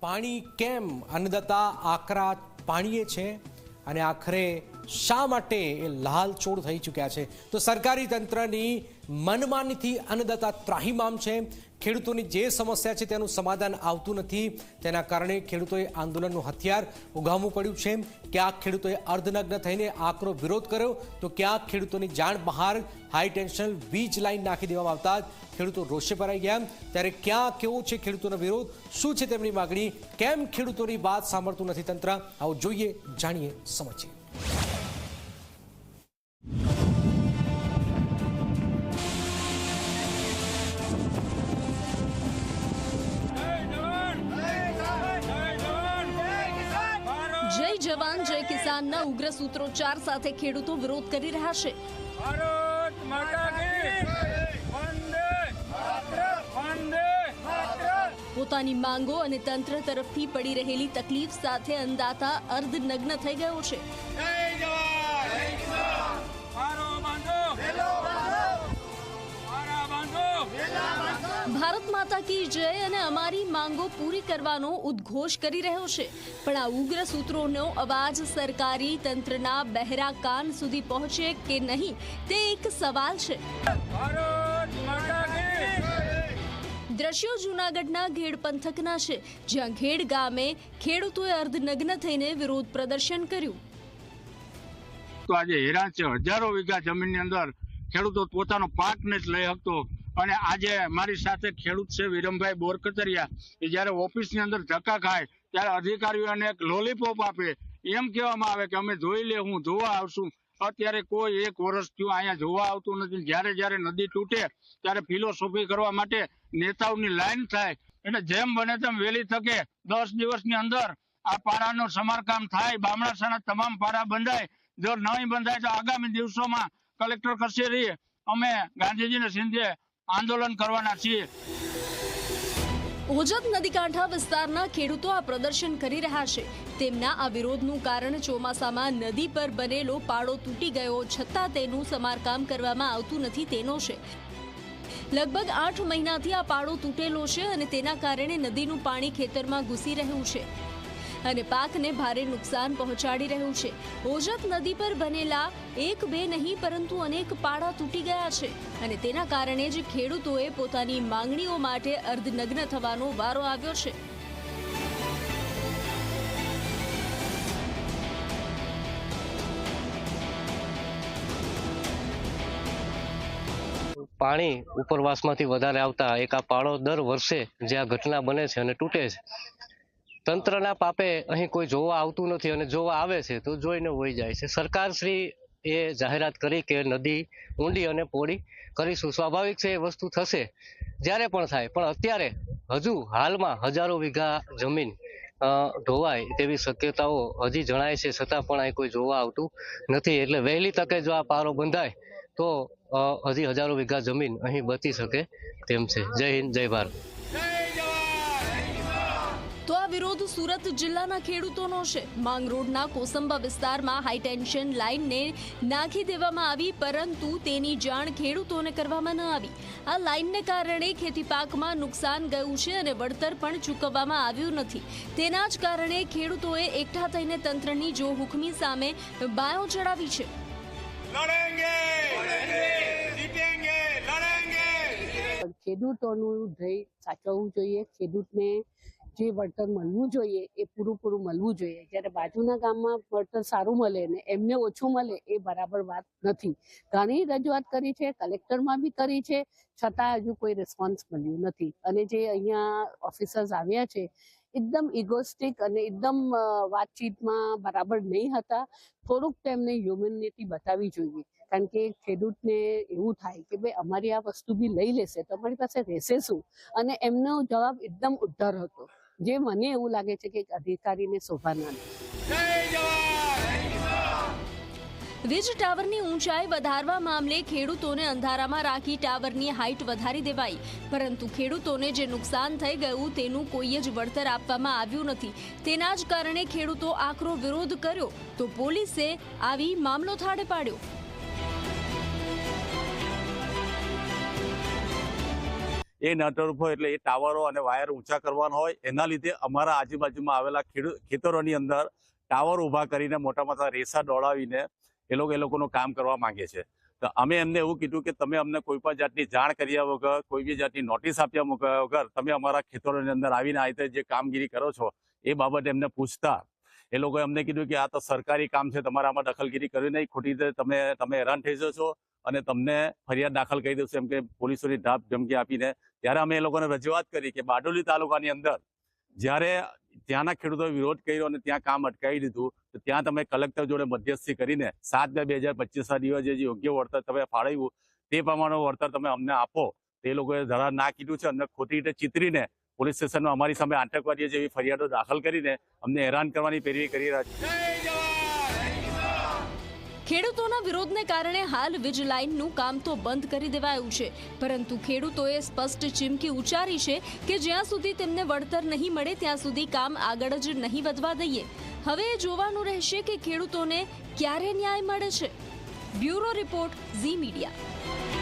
પાણી કેમ અન્નદાતા આકરા પાણીએ છે? અને આખરે શા માટે એ લાલચોળ થઈ ચૂક્યા છે? તો સરકારી તંત્રની મનમાનીથી અન્નદાતા ત્રાહિમામ છે. ખેડૂતોની જે સમસ્યા છે તેનું સમાધાન આવતું નથી. તેના કારણે ખેડૂતોએ આંદોલનનું હથિયાર ઉગામવું પડ્યું છે. ક્યાંક ખેડૂતોએ અર્ધનગ્ન થઈને આકરો વિરોધ કર્યો. તો ક્યાંક ખેડૂતોની જાણ બહાર હાઈ ટેન્શન વીજ લાઇન નાખી દેવામાં આવતા ખેડૂતો રોષે ભરાઈ ગયા. ત્યારે ક્યાં કેવો છે ખેડૂતોનો વિરોધ? શું છે તેમની માગણી? કેમ ખેડૂતોની વાત સાંભળતું નથી તંત્ર? આવો જોઈએ, જાણીએ સમજીએ. જય જવાન જય કિસાનના ઉગ્ર સૂત્રોચ્ચાર સાથે ખેડૂતો વિરોધ કરી રહ્યા છે. ભારત માતા કી વંદે વંદે પોતાની માંગો અને તંત્ર તરફથી પડી રહેલી તકલીફ સાથે અંદાતા અર્ધનગ્ન થઈ ગયો છે. ભારત માતા કી જય અને અમારી માંગો પૂરી કરવાનો ઉદ્ઘોષ કરી રહ્યો છે. પણ આ ઉગ્ર સૂત્રોનો અવાજ સરકારી તંત્રના બહેરા કાન સુધી પહોંચે કે નહીં તે એક સવાલ છે. ભારત માતા કી દ્રશ્યો જૂનાગઢના ઘેડ પંથકના છે જ્યાં ઘેડ ગામે ખેડૂતોએ અર્ધનગ્ન થઈને વિરોધ પ્રદર્શન કર્યું. તો આજે હેરાન છે હજારો વીઘા જમીનની અંદર ખેડૂતો પોતાનો પાકને નથી લઈ શકતો અને આજે મારી સાથે ખેડૂત છે વિરમભાઈ બોરકતરિયા. એ ઓફિસની અંદર ધક્કા ખાય, ત્યારે અધિકારીઓને એક લોલીપોપ આપે. એમ કહેવામાં આવે કે અમે જોઈ લે, હું જોવા આવશું. અત્યારે કોઈ એક વર્ષ થયું અહીંયા જોવા આવતું નથી. જ્યારે જ્યારે નદી તૂટે, ત્યારે ફિલોસોફી કરવા માટે નેતાઓની લાઈન થાય. એટલે જેમ બને તેમ વહેલી તકે દસ દિવસની અંદર આ પાડાનું સમારકામ થાય. બામણાસાના તમામ પાડા બંધાય. જો નહીં બંધાય તો આગામી દિવસોમાં કલેક્ટર કચેરીએ અમે ગાંધીજીને સિંધે આંદોલન કરવાના છીએ. ઓજત નદીકાંઠા વિસ્તારના ખેડૂતો આ પ્રદર્શન કરી રહ્યા છે. તેમના આ વિરોધનું કારણ ચોમાસામાં નદી પર બનેલો પાડો તૂટી ગયો છતાં તેનું સમારકામ કરવામાં આવતું નથી તેનો છે. લગભગ આઠ મહિનાથી આ પાડો તૂટેલો છે અને તેના કારણે નદીનું પાણી ખેતરમાં ઘૂસી રહ્યું છે. અને પાકને ભારે નુકસાન પહોંચાડી રહ્યું છે. ઓજક નદી પર બનેલા એક બે નહીં, પરંતુ અનેક પાડા તૂટી ગયા છે અને તેના કારણે જ ખેડૂતોએ પોતાની માંગણીઓ માટે અર્ધનગ્ન થવાનો વારો આવ્યો છે. પાણી ઉપરવાસમાંથી વધારે આવતા એક આ પાળો દર વર્ષે જે આ ઘટના બને છે અને તૂટે છે તંત્રના પાપે અહીં કોઈ જોવા આવતું નથી અને જોવા આવે છે તો જોઈને વહી જાય છે. સરકારશ્રી એ જાહેરાત કરી કે નદી, ઊંડી અને પોળી કરીશું. સ્વાભાવિક છે એ વસ્તુ થશે, જ્યારે પણ થાય. પણ અત્યારે હજુ હાલમાં હજારો વીઘા જમીન ધોવાય તેવી શક્યતાઓ હજી જણાય છે. છતાં પણ અહીં કોઈ જોવા આવતું નથી. એટલે વહેલી તકે જો આ પારો બંધાય, તો હજી હજારો વીઘા જમીન અહીં બચી શકે તેમ છે. જય હિન્દ, જય ભારત. વિરોધ સુરત જિલ્લાના ખેડૂતોનો છે. માંગરોળના કોસંબા વિસ્તારમાં હાઈટેન્શન લાઇનને નાખી દેવામાં આવી પરંતુ તેની જાણ ખેડૂતોને કરવામાં ન આવી. આ લાઇનને કારણે ખેતી પાકમાં નુકસાન ગયું છે અને વળતર પણ ચૂકવવામાં આવ્યું નથી. તેના જ કારણે ખેડૂતોએ એકઠા થઈને તંત્રની જો હુકમી સામે બાયો ચડાવી છે. ખેડૂતોનું ધ્યેય સાચવવું જોઈએ. ખેડૂતને જે વળતર મળવું જોઈએ એ પૂરું પૂરું મળવું જોઈએ. જ્યારે બાજુના ગામમાં વળતર સારું મળે ને એમને ઓછું મળે એ બરાબર વાત નથી. ઘણી રજૂઆત કરી છે, કલેક્ટરમાં બી કરી છે, છતાં હજુ કોઈ રિસ્પોન્સ મળ્યું નથી. અને જે અહીંયા ઓફિસર્સ આવ્યા છે, એકદમ ઇગોસ્ટિક અને એકદમ વાતચીતમાં બરાબર નહીં હતા. થોડુંક તેમને હ્યુમનિટી બતાવવી જોઈએ. કારણ કે ખેડૂતને એવું થાય કે ભાઈ, અમારી આ વસ્તુ બી લઈ લેશે તો અમારી પાસે રહેશે શું? અને એમનો જવાબ એકદમ ઉદ્ધાર હતો. જે મને એવું લાગે છે કે અધિકારીને શોભા ના વીજ ટાવરની ઊંચાઈ વધારવા મામલે ખેડૂતોને અંધારામાં રાખી ટાવરની હાઇટ વધારી દેવાઈ. પરંતુ ખેડૂતોને જે નુકસાન થઈ ગયું તેનું કોઈ જ વળતર આપવામાં આવ્યું નથી. તેના જ કારણે ખેડૂતો આકરો વિરોધ કર્યો તો પોલીસે આવી મામલો થાળે પાડ્યો. એ નટરફો એટલે એ ટાવરો અને વાયર ઊંચા કરવાના હોય, એના લીધે અમારા આજુબાજુમાં આવેલા ખેતરોની અંદર ટાવર ઊભા કરીને મોટા મોટા રેસા દોડાવીને એ લોકો, એ લોકોનું કામ કરવા માંગે છે. તો અમે એમને એવું કીધું કે તમે અમને કોઈ પણ જાતની જાણ કર્યા વગર, કોઈ બી જાતની નોટિસ આપ્યા વગર તમે અમારા ખેતરોની અંદર આવીને આ રીતે જે કામગીરી કરો છો, એ બાબતે એમને પૂછતા. એ લોકોએ અમને કીધું કે આ તો સરકારી કામ છે, તમારે આમાં દખલગીરી કરવી નહીં, ખોટી રીતે તમે તમે હેરાન થઈ જશો અને તમને ફરિયાદ દાખલ કરી દેશો એમ કે પોલીસોની ધાપ ધમકી આપીને ત્યારે અમે એ લોકોને રજૂઆત કરી કે બારડોલી તાલુકાની અંદર જ્યારે ત્યાંના ખેડૂતોએ વિરોધ કર્યો અને ત્યાં કામ અટકાવી દીધું તો ત્યાં તમે કલેક્ટર જોડે મધ્યસ્થી કરીને સાત બે બે હજાર પચીસના દિવસે જે યોગ્ય વળતર તમે ફાળવ્યું, તે પ્રમાણે વળતર તમે અમને આપો. તે લોકોએ ધરા ના કીધું છે અમને ખોટી રીતે ચિતરીને પોલીસ સ્ટેશનમાં અમારી સામે આતંકવાદીઓ જેવી ફરિયાદો દાખલ કરીને અમને હેરાન કરવાની પેરવી કરી રહ્યા છે. ખેડૂતોના વિરોધને કારણે હાલ વીજ લાઇનનું કામ તો બંધ કરી દેવાયું છે. પરંતુ ખેડૂતોએ સ્પષ્ટ ચીમકી ઉચ્ચારી છે કે જ્યાં સુધી તેમને વળતર નહીં મળે, ત્યાં સુધી કામ આગળ જ નહીં વધવા દઈએ. હવે એ જોવાનું રહેશે કે ખેડૂતોને ક્યારે ન્યાય મળે છે. Bureau report Zee media.